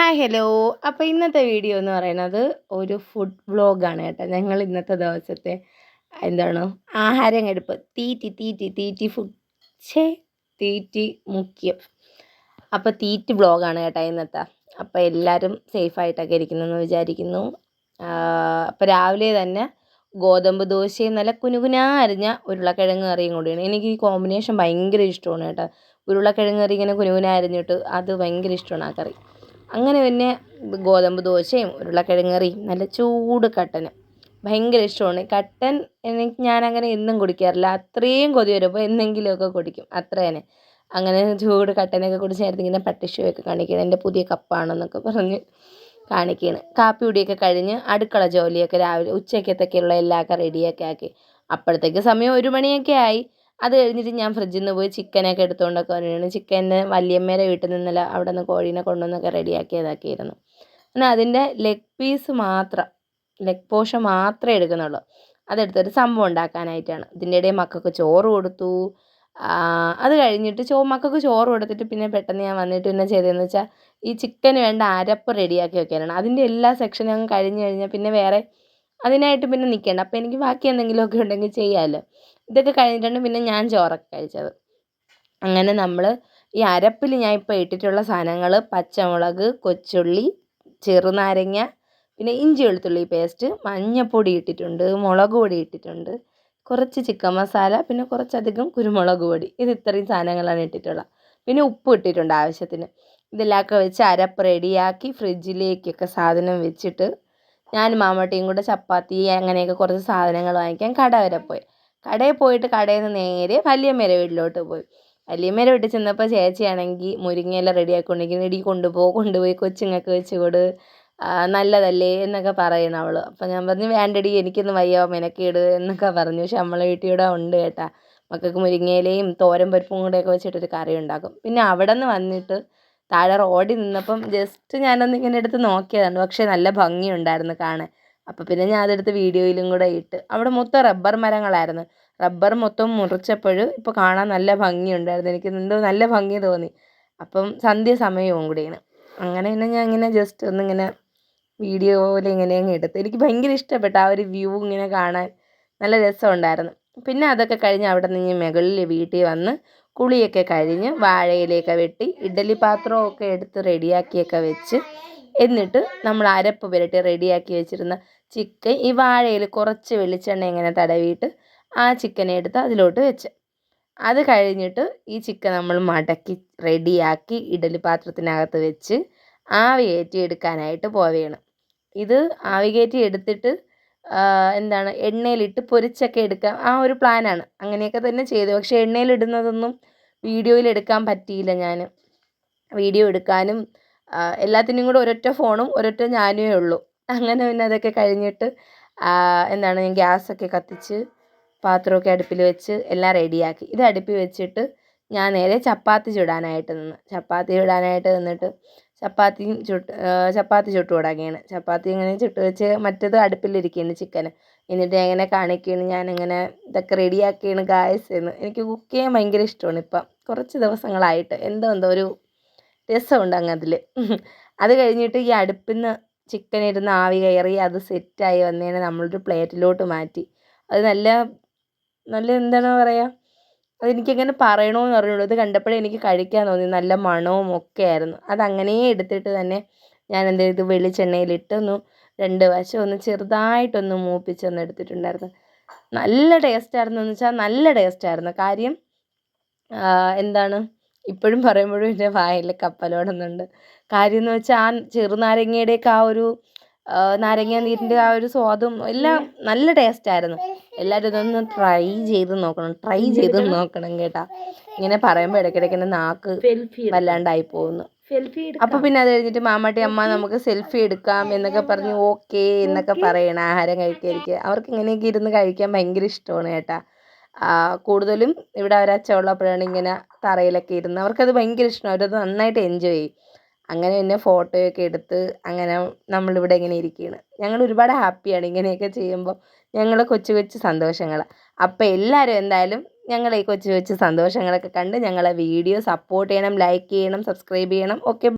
Hello അപ്പോൾ ഇന്നത്തെ video എന്ന് പറയുന്നത് ഒരു ഫുഡ് വ്ളോഗാണ് കേട്ടോ. ഞങ്ങൾ ഇന്നത്തെ ദിവസത്തെ എന്താണ് ആഹാരം എടുപ്പ്. തീറ്റി തീറ്റി തീറ്റി ഫുഡ് ഛേ തീറ്റി മുഖ്യം. അപ്പോൾ തീറ്റി വ്ളോഗാണ് കേട്ടോ ഇന്നത്തെ. അപ്പോൾ എല്ലാവരും സേഫായിട്ടൊക്കെ ഇരിക്കുന്നെന്ന് വിചാരിക്കുന്നു. അപ്പോൾ രാവിലെ തന്നെ ഗോതമ്പ് ദോശയും നല്ല കുനുകുനാ അരിഞ്ഞ ഉരുളക്കിഴങ്ങ് കറിയും കൂടിയാണ്. എനിക്ക് ഈ കോമ്പിനേഷൻ ഭയങ്കര ഇഷ്ടമാണ് കേട്ടോ. ഉരുളക്കിഴങ്ങ് കറി ഇങ്ങനെ കുനുകുനാ അരിഞ്ഞിട്ട് അത് ഭയങ്കര ഇഷ്ടമാണ് ആ കറി. അങ്ങനെ പിന്നെ ഗോതമ്പ് ദോശയും ഉരുളക്കിഴങ്ങ് കറിയും നല്ല ചൂട് കട്ടനും ഭയങ്കര ഇഷ്ടമാണ്. കട്ടൻ എനിക്ക് ഞാനങ്ങനെ എന്നും കുടിക്കാറില്ല. അത്രയും കൊതി വരുമ്പോൾ എന്തെങ്കിലുമൊക്കെ കുടിക്കും. അത്ര തന്നെ. അങ്ങനെ ചൂട് കട്ടനൊക്കെ കുടിച്ച് നേരത്തെ ഇങ്ങനെ പട്ടിഷോയൊക്കെ കാണിക്കണം. എന്റെ പുതിയ കപ്പാണെന്നൊക്കെ പറഞ്ഞ് കാണിക്കുകയാണ് കാപ്പി കുടിയൊക്കെ കഴിഞ്ഞ് അടുക്കള ജോലിയൊക്കെ രാവിലെ ഉച്ചക്കത്തൊക്കെയുള്ള എല്ലാമൊക്കെ റെഡിയൊക്കെ ആക്കി. അപ്പോഴത്തേക്ക് സമയം ഒരു മണിയൊക്കെ ആയി. അത് കഴിഞ്ഞിട്ട് ഞാൻ ഫ്രിഡ്ജിൽ നിന്ന് പോയി ചിക്കനൊക്കെ എടുത്തുകൊണ്ടൊക്കെ വരികയാണ് ചിക്കനെ വല്യമ്മേരെ വീട്ടിൽ നിന്നല്ല അവിടെ നിന്ന് കോഴീനെ കൊണ്ടുവന്നൊക്കെ റെഡിയാക്കിയതാക്കിയിരുന്നു. പിന്നെ അതിന്റെ ലെഗ് പീസ് മാത്രം ലെഗ് പോഷൻ മാത്രമേ എടുക്കുന്നുള്ളൂ. അതെടുത്തൊരു സംഭവം ഉണ്ടാക്കാനായിട്ടാണ്. ഇതിന്റെ ഇടയിൽ മക്കൾക്ക് ചോറ് കൊടുത്തു. അത് കഴിഞ്ഞിട്ട് ചോ മക്കൾക്ക് ചോറ് കൊടുത്തിട്ട് പിന്നെ പെട്ടെന്ന് ഞാൻ വന്നിട്ട് പിന്നെ ചെയ്തതെന്ന് വെച്ചാൽ ഈ ചിക്കന് വേണ്ട അരപ്പ് റെഡിയാക്കി വെക്കാനാണ്. അതിന്റെ എല്ലാ സെക്ഷനും കഴിഞ്ഞ് കഴിഞ്ഞാൽ പിന്നെ വേറെ അതിനായിട്ട് പിന്നെ നിൽക്കേണ്ട അപ്പോൾ എനിക്ക് ബാക്കി എന്തെങ്കിലുമൊക്കെ ഉണ്ടെങ്കിൽ ചെയ്യാമല്ലോ ഇതൊക്കെ കഴിഞ്ഞിട്ടാണ് പിന്നെ ഞാൻ ചോറൊക്കെ കഴിച്ചത്. അങ്ങനെ നമ്മൾ ഈ അരപ്പിൽ ഞാൻ ഇപ്പോൾ ഇട്ടിട്ടുള്ള സാധനങ്ങൾ പച്ചമുളക് കൊച്ചുള്ളി ചെറുനാരങ്ങ പിന്നെ ഇഞ്ചി വെളുത്തുള്ളി പേസ്റ്റ് മഞ്ഞൾപ്പൊടി ഇട്ടിട്ടുണ്ട് മുളക് പൊടി ഇട്ടിട്ടുണ്ട് കുറച്ച് ചിക്കൻ മസാല പിന്നെ കുറച്ചധികം കുരുമുളക് പൊടി. ഇത് ഇത്രയും സാധനങ്ങളാണ് ഇട്ടിട്ടുള്ളത്. പിന്നെ ഉപ്പ് ഇട്ടിട്ടുണ്ട് ആവശ്യത്തിന്. ഇതെല്ലാം ഒക്കെ വെച്ച് അരപ്പ് റെഡിയാക്കി ഫ്രിഡ്ജിലേക്കൊക്കെ സാധനം വെച്ചിട്ട് ഞാൻ മാമട്ടിയും കൂടെ ചപ്പാത്തി അങ്ങനെയൊക്കെ കുറച്ച് സാധനങ്ങൾ വാങ്ങിക്കാൻ കട വരെ പോയി. കടയിൽ പോയിട്ട് കടയിൽ നിന്ന് നേരെ വല്യമ്മേരെ വീട്ടിലോട്ട് പോയി. വല്യമ്മേരെ വീട്ടിൽ ചെന്നപ്പോൾ ചേച്ചിയാണെങ്കിൽ മുരിങ്ങയില റെഡിയാക്കിക്കൊണ്ടിരിക്കുന്നു. ഇടി കൊണ്ടുപോകും കൊണ്ടുപോയി കൊച്ചുങ്ങൾക്ക് വെച്ച് നല്ലതല്ലേ എന്നൊക്കെ പറയണം അവൾ. അപ്പം ഞാൻ പറഞ്ഞു വേണ്ടടി എനിക്കൊന്ന് വയ്യ മെനക്കേട് എന്നൊക്കെ പറഞ്ഞു. പക്ഷെ നമ്മളെ വീട്ടിലൂടെ ഉണ്ട് കേട്ടാ. മക്കൾക്ക് മുരിങ്ങയിലയും തോരൻ പരിപ്പും കൂടെയൊക്കെ വെച്ചിട്ടൊരു കറി ഉണ്ടാക്കും പിന്നെ അവിടെ നിന്ന് വന്നിട്ട് താഴെ റോഡിൽ നിന്നപ്പം ജസ്റ്റ് ഞാനൊന്ന് ഇങ്ങനെ എടുത്ത് നോക്കിയതാണ്. പക്ഷേ നല്ല ഭംഗിയുണ്ടായിരുന്നു കാണാൻ. അപ്പോൾ പിന്നെ ഞാൻ അതെടുത്ത് വീഡിയോയിലും കൂടെ ഇട്ട്. അവിടെ മൊത്തം റബ്ബർ മരങ്ങളായിരുന്നു. റബ്ബർ മൊത്തം മുറിച്ചപ്പോൾ ഇപ്പോൾ കാണാൻ നല്ല ഭംഗിയുണ്ടായിരുന്നു. എനിക്ക് എന്തോ നല്ല ഭംഗി തോന്നി. അപ്പം സന്ധ്യ സമയവും കൂടിയാണ്. അങ്ങനെ തന്നെ ഞാൻ ഇങ്ങനെ ജസ്റ്റ് ഒന്നിങ്ങനെ വീഡിയോ പോലെ ഇങ്ങനെ അങ്ങ് എടുത്ത്. എനിക്ക് ഭയങ്കര ഇഷ്ടപ്പെട്ടു ആ ഒരു വ്യൂ ഇങ്ങനെ കാണാൻ. നല്ല രസമുണ്ടായിരുന്നു. പിന്നെ അതൊക്കെ കഴിഞ്ഞ് അവിടെ നിന്ന് മുകളിൽ വീട്ടിൽ വന്ന് കുളിയൊക്കെ കഴിഞ്ഞ് വാഴയിലയൊക്കെ വെട്ടി ഇഡ്ഡലി പാത്രമൊക്കെ എടുത്ത് റെഡിയാക്കിയൊക്കെ വെച്ച് എന്നിട്ട് നമ്മൾ അരപ്പ് പുരട്ടി റെഡിയാക്കി വെച്ചിരുന്ന ചിക്കൻ ഈ വാഴയിൽ കുറച്ച് വെളിച്ചെണ്ണ ഇങ്ങനെ തടവിയിട്ട് ആ ചിക്കനെ എടുത്ത് അതിലോട്ട് വെച്ച്. അത് കഴിഞ്ഞിട്ട് ഈ ചിക്കൻ നമ്മൾ മടക്കി റെഡിയാക്കി ഇഡലി പാത്രത്തിനകത്ത് വെച്ച് ആവി കയറ്റി എടുക്കാനായിട്ട് പോവുകയാണ് ഇത് ആവി കയറ്റി എടുത്തിട്ട് എന്താണ് എണ്ണയിലിട്ട് പൊരിച്ചൊക്കെ എടുക്കാം. ആ ഒരു പ്ലാനാണ്. അങ്ങനെയൊക്കെ തന്നെ ചെയ്തു. പക്ഷേ എണ്ണയിലിടുന്നതൊന്നും വീഡിയോയിൽ എടുക്കാൻ പറ്റിയില്ല ഞാൻ വീഡിയോ എടുക്കാനും എല്ലാത്തിനും കൂടെ ഒരൊറ്റ ഫോണും ഒരൊറ്റ ഞാനേ ഉള്ളൂ. അങ്ങനെ പിന്നെ അതൊക്കെ കഴിഞ്ഞിട്ട് എന്താണ് ഞാൻ ഗ്യാസൊക്കെ കത്തിച്ച് പാത്രമൊക്കെ അടുപ്പിൽ വെച്ച് എല്ലാം റെഡിയാക്കി. ഇത് അടുപ്പിൽ വെച്ചിട്ട് ഞാൻ നേരെ ചപ്പാത്തി ചുടാനായിട്ട് നിന്ന്. ചപ്പാത്തി ചുടാനായിട്ട് നിന്നിട്ട് ചപ്പാത്തിയും ചുട്ട് ചപ്പാത്തി ചുട്ട് തുടങ്ങിയാണ് ചപ്പാത്തി ഇങ്ങനെ ചുട്ട് വെച്ച് മറ്റേത് അടുപ്പിലിരിക്കുകയാണ് ചിക്കൻ എന്നിട്ട് എങ്ങനെ കാണിക്കുകയാണ് ഞാനിങ്ങനെ ഇതൊക്കെ റെഡിയാക്കിയാണ് ഗായസ് എന്ന്. എനിക്ക് കുക്ക് ചെയ്യാൻ ഭയങ്കര ഇഷ്ടമാണ് ഇപ്പം. കുറച്ച് ദിവസങ്ങളായിട്ട്. എന്തോ എന്തോ ഒരു രസമുണ്ട് അങ്ങ് അതിൽ അത് കഴിഞ്ഞിട്ട് ഈ അടുപ്പിൽ നിന്ന് ചിക്കൻ ഇരുന്ന് ആവി കയറി അത് സെറ്റായി വന്നതിന് നമ്മളൊരു പ്ലേറ്റിലോട്ട് മാറ്റി. അത് നല്ല നല്ല എന്താണ് പറയുക അതെനിക്കങ്ങനെ പറയണമെന്ന് അറിയുള്ളൂ ഇത് കണ്ടപ്പോഴേ എനിക്ക് കഴിക്കാൻ തോന്നി. നല്ല മണവും ഒക്കെ ആയിരുന്നു. അതങ്ങനെ എടുത്തിട്ട് തന്നെ ഞാൻ എന്ത് ചെയ്തു വെളിച്ചെണ്ണയിലിട്ട് ഒന്ന് രണ്ട് വശം ഒന്ന് ചെറുതായിട്ടൊന്ന് മൂപ്പിച്ചൊന്ന് എടുത്തിട്ടുണ്ടായിരുന്നു. നല്ല ടേസ്റ്റായിരുന്നു എന്ന് വെച്ചാൽ നല്ല ടേസ്റ്റായിരുന്നു. കാര്യം എന്താണ്? ഇപ്പോഴും പറയുമ്പോഴും എന്റെ വായിൽ കപ്പലോടുന്നുണ്ട്. കാര്യം എന്ന് വെച്ചാൽ ആ ചെറുനാരങ്ങയുടെയൊക്കെ ആ ഒരു നാരങ്ങ നീരിന്റെ ആ ഒരു സ്വാദും എല്ലാം നല്ല ടേസ്റ്റായിരുന്നു എല്ലാവരും ഇതൊന്ന് ട്രൈ ചെയ്ത് നോക്കണം ട്രൈ ചെയ്ത് നോക്കണം കേട്ടാ. ഇങ്ങനെ പറയുമ്പോൾ ഇടയ്ക്കിടയ്ക്ക് എന്റെ നാക്ക് വല്ലാണ്ടായി പോകുന്നു. അപ്പൊ പിന്നെ അത് കഴിഞ്ഞിട്ട് മാമാട്ടി അമ്മ നമുക്ക് സെൽഫി എടുക്കാം എന്നൊക്കെ പറഞ്ഞ് ഓക്കേ എന്നൊക്കെ പറയണം ആഹാരം കഴിക്കാതിരിക്കുക അവർക്ക് ഇങ്ങനെയൊക്കെ ഇരുന്ന് കഴിക്കാൻ ഭയങ്കര ഇഷ്ടമാണ് കേട്ടാ. കൂടുതലും ഇവിടെ അവർ അച്ഛനുള്ളപ്പോഴാണ് ഇങ്ങനെ തറയിലൊക്കെ ഇരുന്ന് അവർക്കത് ഭയങ്കര ഇഷ്ടമാണ് അവരത് നന്നായിട്ട് എൻജോയ് ചെയ്യും. അങ്ങനെ പിന്നെ ഫോട്ടോയൊക്കെ എടുത്ത് അങ്ങനെ നമ്മളിവിടെ ഇങ്ങനെ ഇരിക്കുകയാണ് ഞങ്ങൾ ഒരുപാട് ഹാപ്പിയാണ് ഇങ്ങനെയൊക്കെ ചെയ്യുമ്പോൾ. ഞങ്ങൾ കൊച്ചു കൊച്ചു സന്തോഷങ്ങൾ. അപ്പോൾ എല്ലാവരും എന്തായാലും ഞങ്ങളെ ഈ കൊച്ചു കൊച്ചു സന്തോഷങ്ങളൊക്കെ കണ്ട് ഞങ്ങളെ വീഡിയോ സപ്പോർട്ട് ചെയ്യണം ലൈക്ക് ചെയ്യണം സബ്സ്ക്രൈബ് ചെയ്യണം. ഓക്കെ